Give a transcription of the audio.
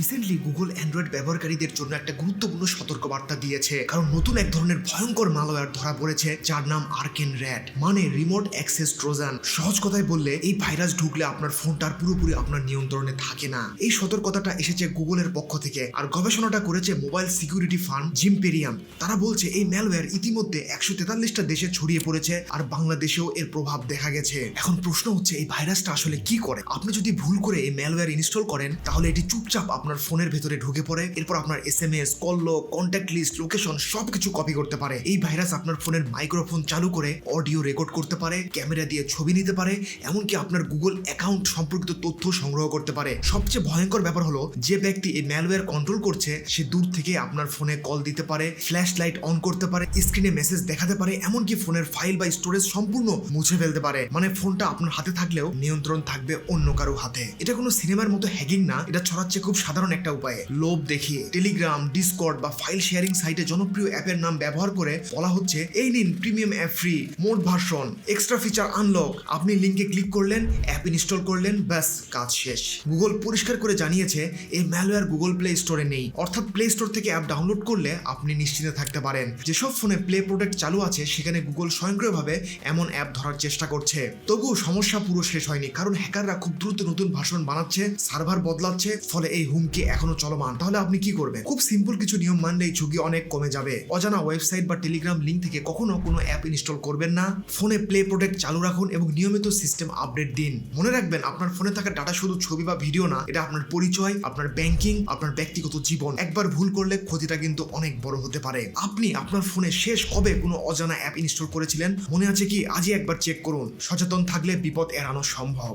Recently Google Android ব্যবহারকারীদের জন্য একটা গুরুত্বপূর্ণ সতর্কবার্তা দিয়েছে। কারণ নতুন এক ধরনের ভয়ঙ্কর মালওয়্যার ধরা পড়েছে, যার নাম আর্কেন র্যাট মানে রিমোট অ্যাক্সেস ট্রোজান সহজ কথায় বললে, এই ভাইরাস ঢুকলে আপনার ফোনটা পুরোপুরি আপনার নিয়ন্ত্রণে থাকে না। এই সতর্কতাটা এসেছে গুগলের পক্ষ থেকে, আর গবেষণাটা করেছে মোবাইল সিকিউরিটি ফার্ম জিমপেরিয়াম তারা বলছে, এই ম্যালওয়্যার ইতিমধ্যে একশো তেতাল্লিশটা দেশে ছড়িয়ে পড়েছে, আর বাংলাদেশেও এর প্রভাব দেখা গেছে। এখন প্রশ্ন হচ্ছে, এই ভাইরাসটা আসলে কি করে? আপনি যদি ভুল করে এই ম্যালওয়্যার ইনস্টল করেন, তাহলে এটি চুপচাপ আপনার ফোনের ভেতরে ঢুকে পড়ে, এরপর আপনার S M S call contact list location সবকিছু কপি করতে পারে। এই ভাইরাস আপনার ফোনের মাইক্রোফোন চালু করে অডিও রেকর্ড করতে পারে ক্যামেরা দিয়ে ছবি নিতে পারে, এমনকি আপনার গুগল অ্যাকাউন্ট সম্পর্কিত তথ্য সংগ্রহ করতে পারে। সবচেয়ে ভয়ঙ্কর ব্যাপার হলো, যে ব্যক্তি এই ম্যালওয়্যার কন্ট্রোল করছে, সে দূর থেকে আপনার ফোনে কল দিতে পারে ফ্ল্যাশ লাইট অন করতে পারে স্ক্রিনে মেসেজ দেখাতে পারে, এমনকি ফোনের ফাইল বা স্টোরেজ সম্পূর্ণ মুছে ফেলতে পারে। মানে ফোনটা আপনার হাতে থাকলেও নিয়ন্ত্রণ থাকবে অন্য কারও হাতে। এটা কোনো সিনেমার মতো হ্যাকিং না, এটা ছড়াচ্ছে খুব সাধারণ একটা উপায়ে। লোভ দেখিয়ে টেলিগ্রাম ডিসকর্ড বা ফাইল শেয়ারিং সাইটে জনপ্রিয় অ্যাপের নাম ব্যবহার করে বলা হচ্ছে, এই নিন premium app free mod version extra feature unlock আপনি লিঙ্কে ক্লিক করলেন অ্যাপ ইনস্টল করলেন, ব্যাস, কাজ শেষ। গুগল পরিষ্কার করে জানিয়েছে, এই ম্যালওয়্যার গুগল প্লে স্টোরে নেই। অর্থাৎ প্লে স্টোর থেকে অ্যাপ ডাউনলোড করলে আপনি নিশ্চিন্তে থাকতে পারেন। যেসব ফোনে প্লে প্রোডাক্ট চালু আছে, সেখানে গুগল স্বয়ংক্রিয়ভাবে এমন অ্যাপ ধরার চেষ্টা করছে। তবুও সমস্যা পুরো শেষ হয়নি, কারণ হ্যাকাররা খুব দ্রুত নতুন ভাষণ বানাচ্ছে সার্ভার বদলাচ্ছে, ফলে এই হুমকি এখনও চলমান। তাহলে আপনি কি করবেন? খুব সিম্পল কিছু নিয়ম মানলেই ঝুঁকি অনেক কমে যাবে। অজানা ওয়েবসাইট বা টেলিগ্রাম লিঙ্ক থেকে কখনো কোনো অ্যাপ ইনস্টল করবেন না। ফোনে প্লে প্রোডাক্ট চালু রাখুন এবং নিয়মিত সিস্টেম আপডেট দিন। মনে রাখবেন, আপনার ফোনে থাকা ডাটা শুধু ছবি বা ভিডিও না, এটা আপনার পরিচয়, আপনার ব্যাংকিং আপনার ব্যক্তিগত জীবন। একবার ভুল করলে ক্ষতিটা কিন্তু অনেক বড় হতে পারে। আপনি আপনার ফোনে শেষ কবে কোনো অজানা অ্যাপ ইনস্টল করেছিলেন? মনে আছে কি? আজই একবার চেক করুন। সচেতন থাকলে বিপদ এড়ানো সম্ভব।